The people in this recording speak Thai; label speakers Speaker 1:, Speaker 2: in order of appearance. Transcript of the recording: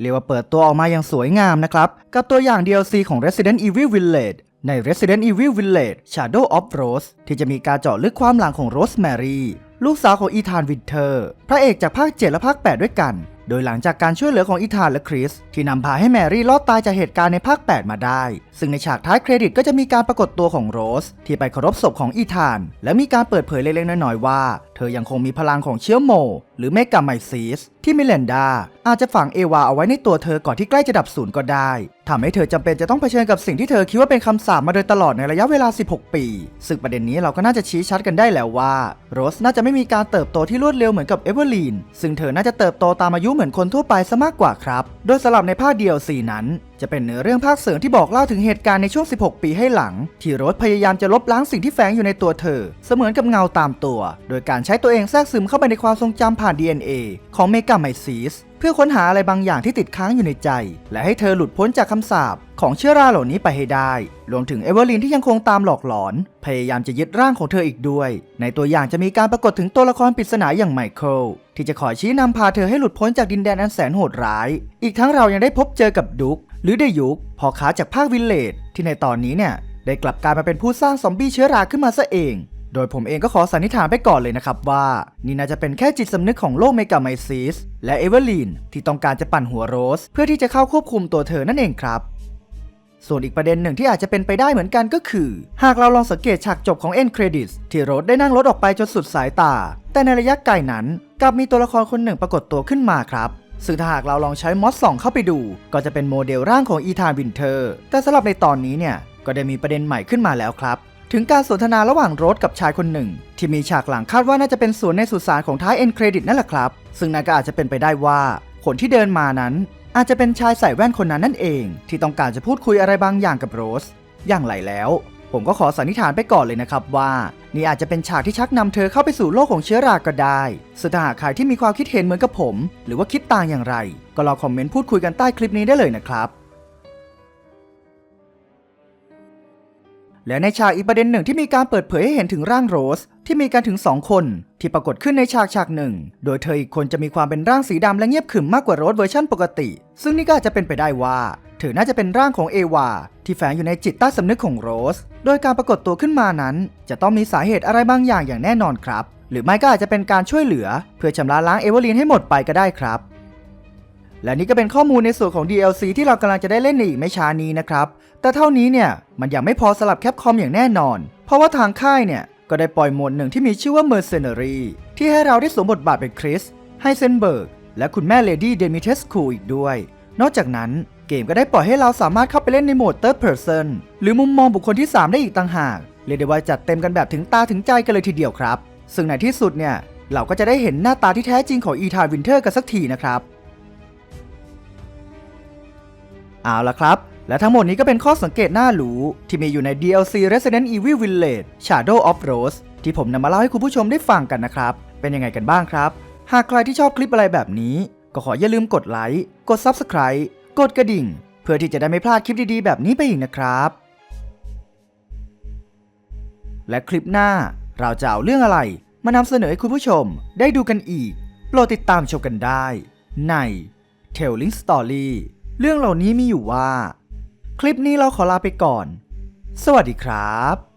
Speaker 1: เรียกว่าเปิดตัวออกมาอย่างสวยงามนะครับ กับตัวอย่าง DLC ของ Resident Evil Village ใน Resident Evil Village Shadow of Rose ที่จะมีการเจาะลึกความหลังของ Rosemary ลูกสาวของอีธานวินเทอร์ พระเอกจากภาค 7 และภาค 8 ด้วยกัน โดยหลังจากการช่วยเหลือของอีธานและคริส ที่นำพาให้แมรี่รอดตายจากเหตุการณ์ในภาค 8 มาได้ ซึ่งในฉากท้ายเครดิตก็จะมีการปรากฏตัวของโรส ที่ไปเคารพศพของอีธาน และมีการเปิดเผยเล็กๆน้อยๆว่าเธอยังคงมีพลังของเชื้อโม หรือเมกาไมซิสที่มิเลนดา อาจจะฝังเอวาเอาไว้ในตัวเธอก่อนที่ใกล้จะดับสูญก็ได้ทำให้เธอจำเป็นจะต้องเผชิญกับสิ่งที่เธอคิดว่าเป็นคำสาปมาโดยตลอดในระยะเวลา 16 ปี ซึ่งประเด็นนี้เราก็น่าจะชี้ชัดกันได้แล้วว่า โรสน่าจะไม่มีการเติบโตที่รวดเร็วเหมือนกับเอเวอร์ลีนซึ่งเธอน่าจะเติบโตตามอายุเหมือนคนทั่วไปซะมากกว่าครับ โดยสลับในภาค DLC นั้น จะเป็นเนื้อเรื่องภาคเสริมที่บอกเล่าถึงเหตุการณ์ในช่วง 16 ปีให้หลัง ที่โรสพยายามจะลบล้างสิ่งที่แฝงอยู่ในตัวเธอ เสมือนกับเงาตามตัว โดยการใช้ตัวเองแทรกซึมเข้าไปในความทรงจำผ่าน DNA ของเมกาไมซิสเพื่อค้นหาอะไรบางอย่างที่ติดค้างอยู่ในใจ และให้เธอหลุดพ้นจากคำสาปของเชื้อราเหล่านี้ไปให้ได้ รวมถึงเอเวอร์ลินที่ยังคงตามหลอกหลอน พยายามจะยึดร่างของเธออีกด้วย ในตัวอย่างจะมีการปรากฏถึงตัวละครปริศนาอย่างไมเคิลที่จะคอยชี้นำพาเธอให้หลุดพ้นจากดินแดนอันแสนโหดร้าย อีกทั้งเรายังได้พบเจอกับดุ๊ก หรือเดยุกพ่อค้าจากภาควิลเลจที่ในตอนนี้เนี่ยได้กลับกลายมาเป็นผู้สร้างซอมบี้เชื้อราขึ้นมาซะเอง โดยผมเองก็ขอสันนิษฐานไปก่อนเลยนะครับว่า นี่น่าจะเป็นแค่จิตสำนึกของโลกเมกาไมซิสและเอเวอร์ลีนที่ต้องการจะปั่นหัวโรส เพื่อที่จะเข้าควบคุมตัวเธอนั่นเองครับ ส่วนอีกประเด็นหนึ่งที่อาจจะเป็นไปได้เหมือนกันก็คือ หากเราลองสังเกตฉากจบของ End Credits ที่โรสได้นั่งรถออกไปจนสุดสายตา แต่ในระยะไกลนั้นกลับมีตัวละครคนหนึ่งปรากฏตัวขึ้นมาครับ ซึ่งถ้าหากเราลองใช้มอสส่องเข้าไปดู ก็จะเป็นโมเดลร่างของอีธานวินเทอร์ แต่สำหรับในตอนนี้เนี่ย ก็ได้มีประเด็นใหม่ขึ้นมาแล้วครับ ถึงการสนทนาระหว่างโรสกับชายคนหนึ่ง ที่มีฉากหลังคาดว่าน่าจะเป็นส่วนในสุสานของท้ายเอ็นเครดิตนั่นแหละครับ ซึ่งนั่นก็อาจจะเป็นไปได้ว่าคนที่เดินมานั้น อาจจะเป็นชายใส่แว่นคนนั้นนั่นเอง ที่ต้องการจะพูดคุยอะไรบางอย่างกับโรส อย่างไรแล้ว ผมก็ขอสันนิษฐานไปก่อนเลยนะครับว่า นี่อาจจะเป็นฉากที่ชักนำเธอเข้าไปสู่โลกของเชื้อราก็ได้ซึ่งถ้าหากใครที่มีความคิดเห็นเหมือนกับผม หรือว่าคิดต่างอย่างไร ก็ลองคอมเมนต์พูดคุยกันใต้คลิปนี้ได้เลยนะครับและในฉากอีกประเด็นหนึ่งที่มีการเปิดเผยให้เห็นถึงร่างโรส ที่มีกันถึง 2 คน ที่ปรากฏขึ้นในฉากฉากหนึ่ง โดยเธออีกคนจะมีความเป็นร่างสีดำและเงียบขรึมมากกว่าโรสเวอร์ชันปกติ ซึ่งนี่ก็อาจจะเป็นไปได้ว่า เธอน่าจะเป็นร่างของเอวาที่แฝงอยู่ในจิตใต้สำนึกของโรส โดยการปรากฏตัวขึ้นมานั้น จะต้องมีสาเหตุอะไรบางอย่างอย่างแน่นอนครับ หรือไม่ก็อาจจะเป็นการช่วยเหลือ เพื่อชำระล้างเอเวอร์ลีนให้หมดไปก็ได้ครับ และนี่ก็เป็นข้อมูลในส่วนของ DLC ที่เรากำลังจะได้เล่นในอีกไม่ช้านี้นะครับ แต่เท่านี้เนี่ยมันยังไม่พอสลับแคปคอมอย่างแน่นอน เพราะว่าทางค่ายเนี่ยก็ได้ปล่อยโหมดหนึ่งที่มีชื่อว่า Mercenary ที่ให้เราได้สวมบทบาทเป็นคริสไฮเซนเบิร์กและคุณแม่เลดี้เดมิเทสคูอีกด้วย นอกจากนั้น เกมก็ได้ปล่อยให้เราสามารถเข้าไปเล่นในโหมด Third Person หรือมุมมองบุคคลที่ 3 ได้อีกต่างหาก เรียกได้ว่าจัดเต็มกันแบบถึงตาถึงใจกันเลยทีเดียวครับ ซึ่งในที่สุดเนี่ย เราก็จะได้เห็นหน้าตาที่แท้จริงของอีธานวินเทอร์กันสักทีนะครับ เอาละครับ และทั้งหมดนี้ก็เป็นข้อสังเกตหน่ารู้ที่มีอยู่ใน DLC Resident Evil Village Shadow of Rose ที่ผมนำมาเล่าให้คุณผู้ชมได้ฟังกันนะครับ เป็นยังไงกันบ้างครับ หากใครที่ชอบคลิปอะไรแบบนี้ ก็ขออย่าลืมกดไลค์ กด Subscribe กดกระดิ่ง เพื่อที่จะได้ไม่พลาดคลิปดีๆ แบบนี้ไปอีกนะครับ และคลิปหน้าเราจะเอาเรื่องอะไร มานำเสนอให้คุณผู้ชมได้ดูกันอีกโปรดติดตามชมกันได้ ใน Telling Story เรื่องเหล่านี้มีอยู่ว่า คลิปนี้เราขอลาไปก่อน สวัสดีครับ